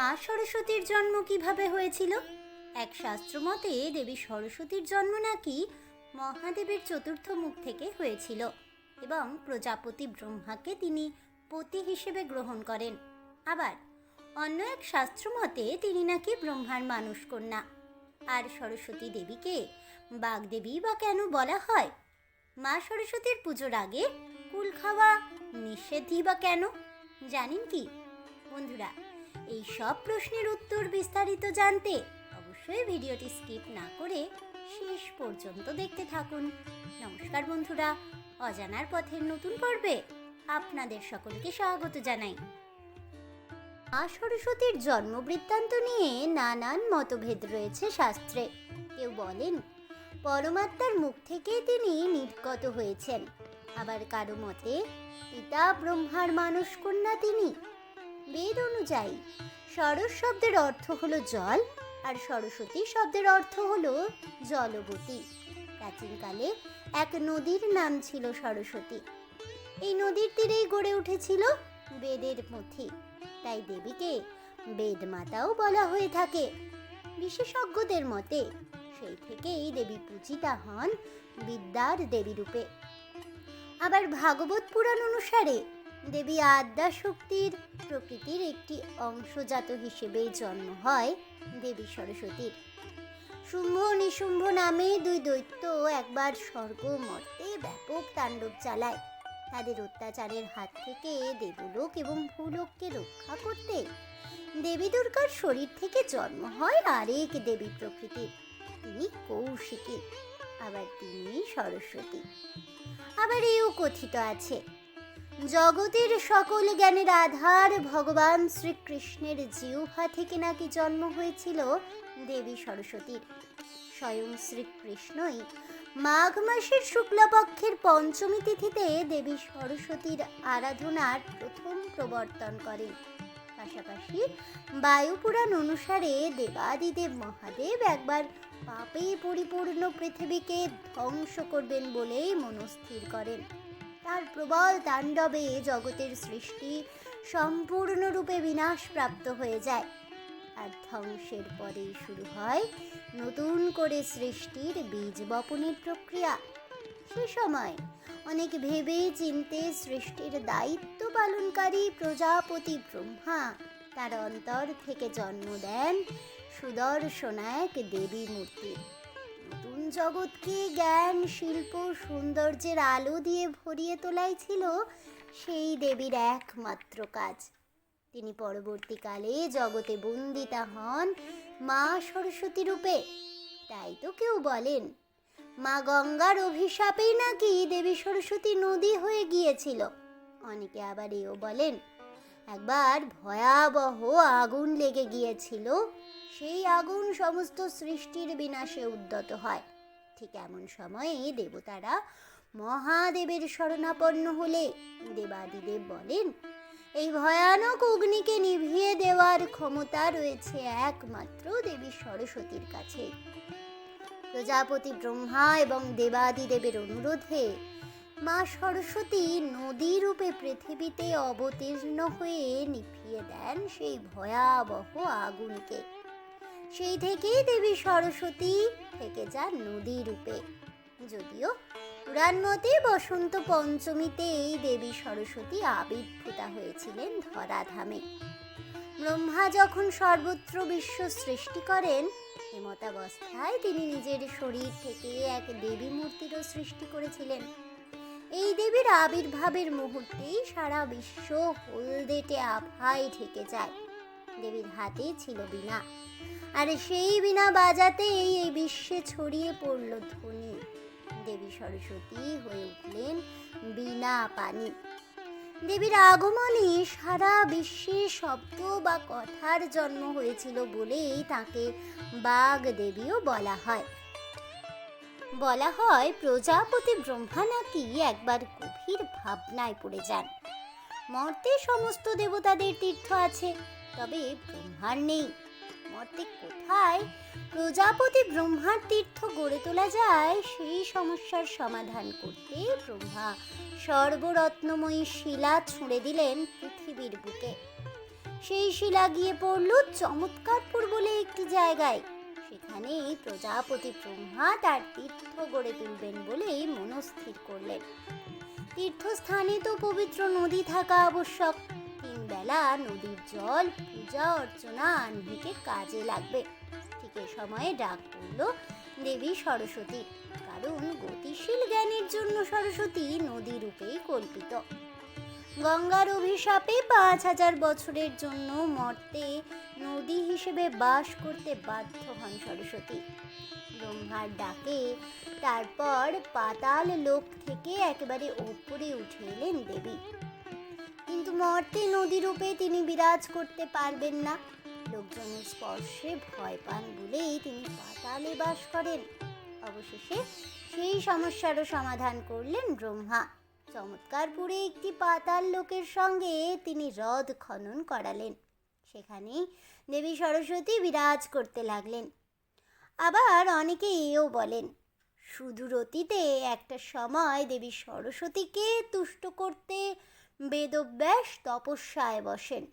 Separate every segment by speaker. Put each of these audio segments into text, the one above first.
Speaker 1: মা সরস্বতীর জন্ম কীভাবে হয়েছিল? এক শাস্ত্র মতে দেবী সরস্বতীর জন্ম নাকি মহাদেবের চতুর্থ মুখ থেকে হয়েছিল এবং প্রজাপতি ব্রহ্মাকে তিনি পতি হিসেবে গ্রহণ করেন। আবার অন্য এক শাস্ত্র মতে তিনি নাকি ব্রহ্মার মানুষ কন্যা। আর সরস্বতী দেবীকে বাগদেবী বা কেন বলা হয়? মা সরস্বতীর পুজোর আগে কুল খাওয়া, নিষেধই বা কেন? জানেন কি? বন্ধুরা এই সব প্রশ্নের উত্তর বিস্তারিত জানতে অবশ্যই ভিডিওটি স্কিপ না করে শেষ পর্যন্ত দেখতে থাকুন। নমস্কার বন্ধুরা, অজানার পথের নতুন পর্বে আপনাদের সকলকে স্বাগত জানাই। মা সরস্বতীর জন্ম বৃত্তান্ত নিয়ে নানান মতভেদ রয়েছে শাস্ত্রে। কেউ বলেন, পরমাত্মার মুখ থেকে তিনি নির্গত হয়েছেন। আবার কারও মতে, পিতা ব্রহ্মার মানস কন্যা তিনি। বেদ অনুযায়ী, সরস শব্দের অর্থ হলো জল আর সরস্বতী শব্দের অর্থ হলো জলবতী। প্রাচীনকালে এক নদীর নাম ছিল সরস্বতী। এই নদীর তীরেই গড়ে উঠেছিল বেদের পুঁথি তাই দেবীকে বেদ মাতাও বলা হয়ে থাকে। বিশেষজ্ঞদের মতে, সেই থেকেই দেবী পূজিতা হন বিদ্যার দেবী রূপে আবার ভাগবত পুরাণ অনুসারে দেবী আদ্যা শক্তির প্রকৃতির একটি অংশজাত হিসেবে জন্ম হয় দেবী সরস্বতীর। শুম্ভ নিশুম্ভ নামে দুই দৈত্য একবার স্বর্গ মর্তে ব্যাপক তাণ্ডব চালায়। তাদের অত্যাচারের হাত থেকে দেবলোক এবং ভূলোককে রক্ষা করতে দেবী দুর্গার শরীর থেকে জন্ম হয় আরেক দেবী প্রকৃতির, তিনি কৌশিকী, আবার তিনি সরস্বতী। আবার এও কথিত আছে জগতের সকল জ্ঞানের আধার ভগবান শ্রীকৃষ্ণের জিহ্বা থেকে নাকি জন্ম হয়েছিল দেবী সরস্বতীর। স্বয়ং শ্রীকৃষ্ণই মাঘ মাসের শুক্লপক্ষের পঞ্চমী তিথিতে দেবী সরস্বতীর আরাধনার প্রথম প্রবর্তন করেন। পাশাপাশি বায়ুপুরাণ অনুসারে দেবাদিদেব মহাদেব একবার পাপে পরিপূর্ণ পৃথিবীকে ধ্বংস করবেন বলেই মনস্থির করেন। তার প্রবল তাণ্ডবে জগতের সৃষ্টি সম্পূর্ণরূপে বিনাশ প্রাপ্ত হয়ে যায়। আর ধ্বংসের পরেই শুরু হয় নতুন করে সৃষ্টির বীজ বপনের প্রক্রিয়া। সে সময় অনেক ভেবে চিনতে সৃষ্টির দায়িত্ব পালনকারী প্রজাপতি ব্রহ্মা তার অন্তর থেকে জন্ম দেন সুদর্শনায়ক দেবী মূর্তি নতুন জগৎকে জ্ঞান, শিল্প, সৌন্দর্যের আলো দিয়ে ভরিয়ে তোলাই ছিল সেই দেবীর একমাত্র কাজ। তিনি পরবর্তীকালে জগতে বন্দিতা হন মা সরস্বতী রূপে। তাই তো কেউ বলেন, মা গঙ্গার অভিশাপেই নাকি দেবী সরস্বতী নদী হয়ে গিয়েছিল। অনেকে আবার এও বলেন, একবার ভয়াবহ আগুন লেগে গিয়েছিল সেই আগুন সমস্ত সৃষ্টির বিনাশে উদ্যত হয়। ঠিক এমন সময়ে দেবতারা মহাদেবের শরণাপন্ন হলে দেবাদিদেব বলেন, এই ভয়ানক অগ্নিকে নিভিয়ে দেওয়ার ক্ষমতা রয়েছে একমাত্র দেবী সরস্বতীর কাছে। প্রজাপতি ব্রহ্মা এবং দেবাদিদেবের অনুরোধে মা সরস্বতী নদী রূপে পৃথিবীতে অবতীর্ণ হয়ে নিভিয়ে দেন সেই ভয়াবহ আগুনকে। সেই থেকেই দেবী সরস্বতী থেকে যান নদী রূপে। যদিও পুরাণ মতে বসন্ত পঞ্চমীতে এই দেবী সরস্বতী আবির্ভূতা হয়েছিলেন ধরাধামে। ব্রহ্মা যখন সর্বত্র বিশ্ব সৃষ্টি করেন এমতাবস্থায় তিনি নিজের শরীর থেকে এক দেবী মূর্তিরও সৃষ্টি করেছিলেন। এই দেবীর আবির্ভাবের মুহূর্তেই সারা বিশ্ব হলদেটে আভায় ঢেকে যায়। দেবীর হাতে ছিল বীণা। আর সেই বীণা বাজাতেই এই বিশ্বে ছড়িয়ে পড়ল ধ্বনি। দেবী সরস্বতী হয়ে উঠলেন বীণা পানি। দেবীর আগমনে সারা বিশ্বে শব্দ বা কথার জন্ম হয়েছিল বলেই তাকে বাঘ দেবীও বলা হয়। বলা হয়, প্রজাপতি ব্রহ্মা নাকি একবার গভীর ভাবনায় পড়ে যান। মর্তে সমস্ত দেবতাদের তীর্থ আছে, তবে ব্রহ্মার নেই। মর্তে কোথায়? প্রজাপতি ব্রহ্মার তীর্থ গড়ে তোলা যায়, সেই সমস্যার সমাধান করতে ব্রহ্মা সর্বরত্নময়ী শিলা ছুঁড়ে দিলেন পৃথিবীর বুকে। সেই শিলা গিয়ে পড়ল চমৎকারপুর বলে একটি জায়গায়। সেখানে প্রজাপতি ব্রহ্মা তার তীর্থ গড়ে তুলবেন বলেই মনস্থির করলেন। তীর্থস্থানে তো পবিত্র নদী থাকা আবশ্যক। বেলা নদীর জল, পূজা, অর্চনা আহ্নিকে কাজে লাগবে। ঠিক এ সময়ে ডাক পড়ল দেবী সরস্বতী। কারণ গতিশীল জ্ঞানের জন্য সরস্বতী নদী রূপেই কল্পিত। গঙ্গার অভিশাপে পাঁচ হাজার বছরের জন্য মর্তে নদী হিসেবে বাস করতে বাধ্য হন সরস্বতী। ব্রহ্মার ডাকে তারপর পাতাল লোক থেকে একেবারে ওপরে উঠে এলেন দেবী। কিন্তু মর্তে নদী রূপে তিনি বিরাজ করতে পারবেন না। লোকজনের স্পর্শে ভয় পান বলেই তিনি পাতালে বাস করেন। অবশেষে সেই সমস্যারও সমাধান করলেন ব্রহ্মা। চমৎকারপুরে একটি পাতাল লোকের সঙ্গে তিনি হ্রদ খনন করালেন। সেখানে দেবী সরস্বতী বিরাজ করতে লাগলেন। আবার অনেকে এও বলেন সুদূর অতীতে একটা সময় দেবী সরস্বতীকে তুষ্ট করতে বেদব্যাস তপস্যায় বসেন।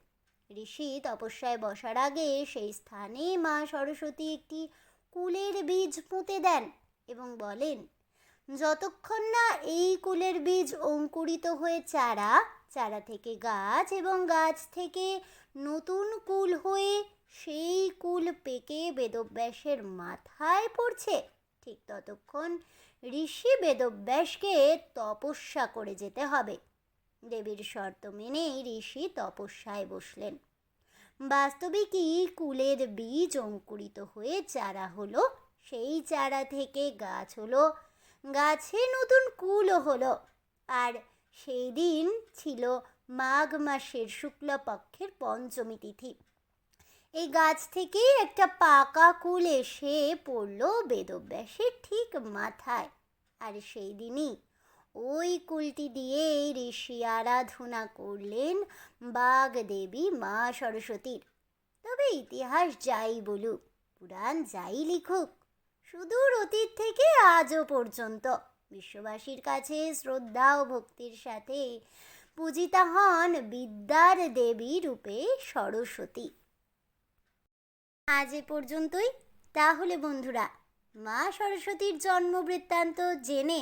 Speaker 1: ঋষি তপস্যায় বসার আগে সেই স্থানে মা সরস্বতী একটি কুলের বীজ পুঁতে দেন এবং বলেন, যতক্ষণ না এই কুলের বীজ অঙ্কুরিত হয়ে চারা চারা থেকে গাছ এবং গাছ থেকে নতুন কুল হয়ে সেই কুল পেকে বেদব্যাসের মাথায় পড়ছে, ঠিক ততক্ষণ ঋষি বেদব্যাসকে তপস্যা করে যেতে হবে। দেবীর শর্ত মেনে ঋষি তপস্যায় বসলেন। বাস্তবিকই কুলের বীজ অঙ্কুরিত হয়ে চারা হলো। সেই চারা থেকে গাছ হলো। গাছে নতুন কুলও হলো। আর সেই দিন ছিল মাঘ মাসের শুক্লপক্ষের পঞ্চমী তিথি। এই গাছ থেকে একটা পাকা কুল এসে পড়ল বেদব্যাসের ঠিক মাথায়। আর সেই দিনই ওই কুলটি দিয়েই ঋষি আরাধনা করলেন বাঘ দেবী মা সরস্বতীর। তবে ইতিহাস যাই বলুক, পুরাণ যাই লিখুক, সুদূর অতীত থেকে আজও পর্যন্ত বিশ্ববাসীর কাছে শ্রদ্ধা ও ভক্তির সাথে পূজিতা হন বিদ্যার দেবী রূপে সরস্বতী। আজ এ পর্যন্তই। তাহলে বন্ধুরা, মা সরস্বতীর জন্ম বৃত্তান্ত জেনে